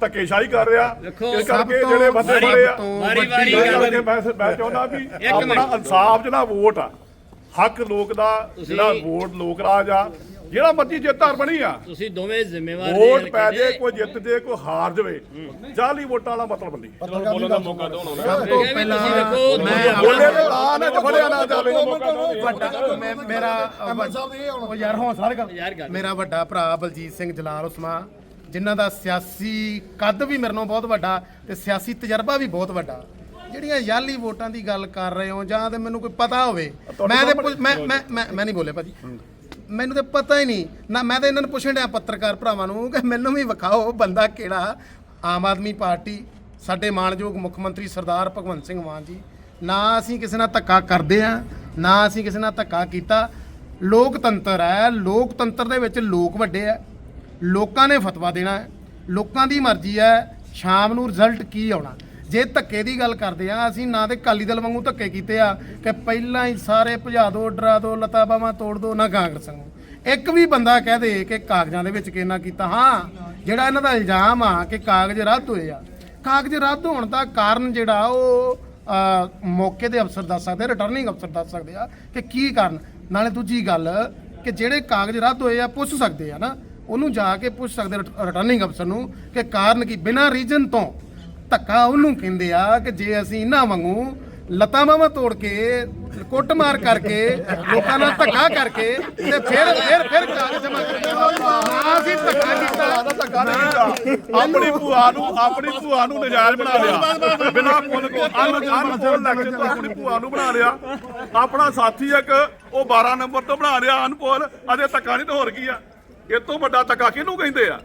ਧੱਕੇਸ਼ਾਹੀ ਕਰ ਰਿਹਾ ਇਸ ਕਰਕੇ ਜਿਹੜੇ ਬੰਦੇ ਬੜੇ ਆ ਵਾਰੀ ਵਾਰੀ ਕਰਕੇ ਮੈਂ ਮੈਂ ਚਾਹੁੰਦਾ ਵੀ। ਆਪਣਾ ਇਨਸਾਫ ਜਿਹੜਾ ਵੋਟ ਆ ਹੱਕ ਲੋਕ ਦਾ ਜਿਹੜਾ ਵੋਟ ਲੋਕ ਰਾਜ ਆ ਜਿਹੜਾ ਮਰਜ਼ੀ ਜਿੱਤਾਰ ਬਣੀ ਆ। ਤੁਸੀਂ ਦੋਵੇਂ ਜ਼ਿੰਮੇਵਾਰ ਜੀ ਵੋਟ ਪੈ ਜੇ ਦੇ। ਕੋਈ ਜਿੱਤ ਜੇ ਕੋਈ ਹਾਰ ਜਾਵੇ ਜਾਲੀ ਵੋਟਾਂ ਵਾਲਾ ਮਤਲਬ ਨਹੀਂ। ਸਭ ਤੋਂ ਤੁਸੀਂ ਪਹਿਲਾਂ ਵੇਖੋ, ਮੈਂ ਬੋਲੇ ਤੇ ਲਾ ਨਾ ਤੇ ਫੜਿਆ ਨਾ ਜਾਵੇ। ਵੱਡਾ ਮੈਂ ਮੇਰਾ ਯਾਰ ਹੌਸਲਾ ਕਰ ਮੇਰਾ ਵੱਡਾ ਭਰਾ ਬਲਜੀਤ ਸਿੰਘ ਜਲਾਲ ਉਸਮਾ ਜਿਨ੍ਹਾਂ ਦਾ ਸਿਆਸੀ ਕੱਦ ਵੀ ਮੇਰੇ ਨਾਲੋਂ ਬਹੁਤ ਵੱਡਾ ਤੇ ਸਿਆਸੀ ਤਜਰਬਾ ਵੀ ਬਹੁਤ ਵੱਡਾ। ਜਿਹੜੀਆਂ ਯਾਲੀ ਵੋਟਾਂ ਦੀ ਗੱਲ ਕਰ ਰਹੇ ਹੋ ਜਾਂ ਤੇ ਮੈਨੂੰ ਕੋਈ ਪਤਾ ਹੋਵੇ ਮੈਂ ਤੇ ਮੈਂ ਮੈਂ ਮੈਂ ਨਹੀਂ ਬੋਲੇ ਭਾਜੀ। ਮੈਨੂੰ ਤੇ ਪਤਾ ਹੀ ਨਹੀਂ। ਨਾ ਮੈਂ ਤਾਂ ਇਹਨਾਂ ਨੂੰ ਪੁੱਛਣ ਡਿਆ ਪੱਤਰਕਾਰ ਭਰਾਵਾਂ ਨੂੰ ਕਿ ਮੈਨੂੰ ਵੀ ਵਿਖਾਓ ਬੰਦਾ ਕਿਹੜਾ। ਆਮ ਆਦਮੀ ਪਾਰਟੀ, ਸਾਡੇ ਮਾਣਯੋਗ ਮੁੱਖ ਮੰਤਰੀ ਸਰਦਾਰ ਭਗਵੰਤ ਸਿੰਘ ਮਾਨ ਜੀ। ਨਾ ਅਸੀਂ ਕਿਸੇ ਨਾਲ ਧੱਕਾ ਕਰਦੇ ਆ ਨਾ ਅਸੀਂ ਕਿਸੇ ਨਾਲ ਧੱਕਾ ਕੀਤਾ। ਲੋਕਤੰਤਰ ਹੈ, ਲੋਕਤੰਤਰ ਦੇ ਵਿੱਚ ਲੋਕ ਵੱਡੇ ਆ ਲੋਕਾਂ ਨੇ ਫਤਵਾ ਦੇਣਾ ਹੈ। ਲੋਕਾਂ ਦੀ ਮਰਜ਼ੀ ਹੈ, ਸ਼ਾਮ ਨੂੰ ਰਿਜ਼ਲਟ ਕੀ ਆਉਣਾ। ਜੇ ਧੱਕੇ ਦੀ ਗੱਲ ਕਰਦੇ ਆ, ਅਸੀਂ ਨਾ ਤੇ ਕਾਲੀ ਦਲ ਵਾਂਗੂ ਧੱਕੇ ਕੀਤੇ ਆ ਕਿ ਪਹਿਲਾਂ ਹੀ ਸਾਰੇ ਭਜਾ ਦੋ, ਡਰਾ ਦੋ, ਲਤਾ ਬਾਵਾਂ ਤੋੜ ਦੋ, ਨਾ ਕਾਂਗਰਸ ਨੂੰ ਇੱਕ ਵੀ ਬੰਦਾ ਕਹਿ ਦੇ ਕਿ ਕਾਗਜ਼ਾਂ ਦੇ ਵਿੱਚ ਕਿੰਨਾ ਕੀਤਾ, ਹਾਂ, ਜਿਹੜਾ ਇਹਨਾਂ ਦਾ ਇਲਜ਼ਾਮ ਆ ਕਿ ਕਾਗਜ਼ ਰੱਦ ਹੋਏ ਆ। ਕਾਗਜ਼ ਰੱਦ ਹੋਣ ਦਾ ਕਾਰਨ ਜਿਹੜਾ ਉਹ ਮੌਕੇ ਦੇ ਅਫਸਰ ਦੱਸ ਸਕਦੇ ਰਿਟਰਨਿੰਗ ਅਫਸਰ ਦੱਸ ਸਕਦੇ ਆ ਕਿ ਕੀ ਕਾਰਨ। ਨਾਲੇ ਦੂਜੀ ਗੱਲ ਕਿ ਜਿਹੜੇ ਕਾਗਜ਼ ਰੱਦ ਹੋਏ ਆ, ਪੁੱਛ ਸਕਦੇ ਆ ਨਾ, ਉਹਨੂੰ ਜਾ ਕੇ ਪੁੱਛ ਸਕਦੇ ਰਿਟਰਨਿੰਗ ਅਫਸਰ ਨੂੰ ਕਿ ਕਾਰਨ ਕੀ, ਬਿਨਾਂ ਰੀਜਨ ਤੋਂ। ਧੱਕਾ ਉਹਨੂੰ ਕਹਿੰਦੇ ਆ ਕਿ ਜੇ ਅਸੀਂ ਇਹਨਾਂ ਵਾਂਗੂ ਲੱਤਾਂ ਬਾਹਾਂ ਤੋੜ ਕੇ, ਕੁੱਟਮਾਰ ਕਰਕੇ, ਲੋਕਾਂ ਨਾਲ ਧੱਕਾ ਕਰਕੇ ਤੇ ਫਿਰ ਫਿਰ ਫਿਰ ਕਾਗਜ਼ ਜਮ੍ਹਾਂ ਕਰਦੇ ਨਾ ਅਸੀਂ ਧੱਕਾ ਕੀਤਾ। ਧੱਕਾ ਕੀਤਾ। ਆਪਣੀ ਭੂਆ ਨੂੰ ਆਪਣੀ ਭੂਆ ਨੂੰ ਨਜਾਇਜ਼ ਬਣਾ ਲਿਆ। ਬਿਨਾਂ ਪੁੱਲ ਕੋ ਅਨਪੋਲ ਇਲੈਕਸ਼ਨ ਤੋਂ ਆਪਣੀ ਭੂਆ ਨੂੰ ਬਣਾ ਲਿਆ। ਆਪਣਾ ਸਾਥੀ ਇੱਕ, ਉਹ 12 ਨੰਬਰ ਤੋਂ ਬਣਾ ਲਿਆ ਅਨਪੋਲ। ਅਜੇ ਧੱਕਾ ਨਹੀਂ ਤੇ ਹੋਰ ਕੀ ਆ? ਇਹ ਤੋਂ ਵੱਡਾ ਧੱਕਾ ਕਿਹਨੂੰ ਕਹਿੰਦੇ ਆ?